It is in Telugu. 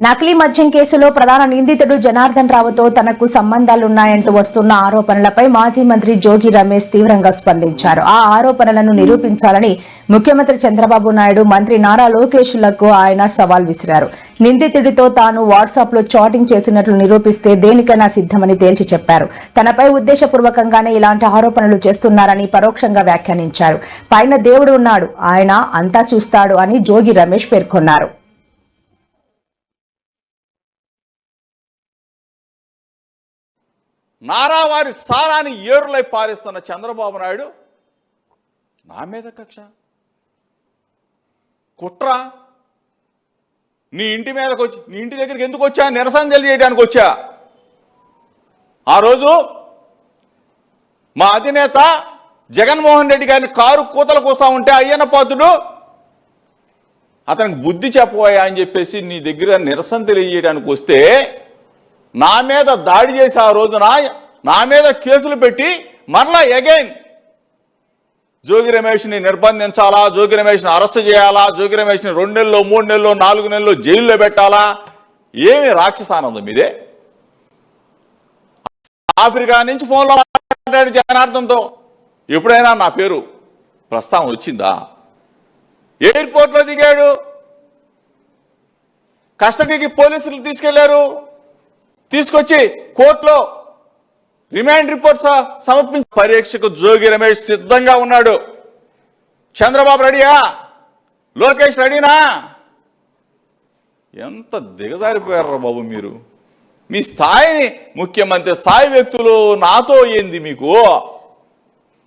నకిలీ మద్యం కేసులో ప్రధాన నిందితుడు జనార్దన్ రావుతో తనకు సంబంధాలున్నాయంటూ వస్తున్న ఆరోపణలపై మాజీ మంత్రి జోగి రమేష్ తీవ్రంగా స్పందించారు. ఆ ఆరోపణలను నిరూపించాలని ముఖ్యమంత్రి చంద్రబాబు నాయుడు మంత్రి నారా లోకేష్లకు ఆయన సవాల్ విసిరారు. నిందితుడితో తాను వాట్సాప్లో చాటింగ్ చేసినట్లు నిరూపిస్తే దేనికైనా సిద్ధమని తేల్చి చెప్పారు. తనపై ఉద్దేశపూర్వకంగానే ఇలాంటి ఆరోపణలు చేస్తున్నారని పరోక్షంగా వ్యాఖ్యానించారు. పైన దేవుడు ఉన్నాడు ఆయన అంతా చూస్తాడు అని జోగి రమేష్ పేర్కొన్నారు. నారావారి సారాన్ని ఏరులై పారిస్తున్న చంద్రబాబు నాయుడు నా మీద కక్ష? కుట్ర? నీ ఇంటి మీదకి వచ్చి నీ ఇంటి దగ్గరికి ఎందుకు వచ్చా? నిరసన తెలియజేయడానికి వచ్చా? ఆ రోజు మా అధినేత జగన్మోహన్ రెడ్డి గారిని కారు కూతలు కూస్తా ఉంటే అయ్యన్న పాత్రుడు అతనికి బుద్ధి చెప్పబోయా అని చెప్పేసి నీ దగ్గర నిరసన తెలియజేయడానికి వస్తే నా మీద దాడి చేసి ఆ రోజున నా మీద కేసులు పెట్టి మరలా అగైన్ జోగి రమేష్ని నిర్బంధించాలా? జోగి రమేష్ని అరెస్ట్ చేయాలా? జోగి రమేష్ని రెండు నెలల్లో మూడు నెలల్లో నాలుగు నెలల్లో జైల్లో పెట్టాలా? ఏమి రాక్షసానందం మీదే? ఆఫ్రికా నుంచి ఫోన్లో మాట్లాడాడు జనార్దన్తో. ఎప్పుడైనా నా పేరు ప్రస్తావన వచ్చిందా? ఎయిర్పోర్ట్లో దిగాడు. కస్టడీకి పోలీసులు తీసుకెళ్ళారు. తీసుకొచ్చి కోర్టులో రిమాండ్ రిపోర్ట్ సమర్పించి పరీక్షకు జోగి రమేష్ సిద్ధంగా ఉన్నాడు. చంద్రబాబు రెడీయా? లోకేష్ రెడీనా? ఎంత దిగజారిపోయారు బాబు మీరు? మీ స్థాయిని ముఖ్యమంత్రి స్థాయి వ్యక్తులు నాతో ఏంది మీకు?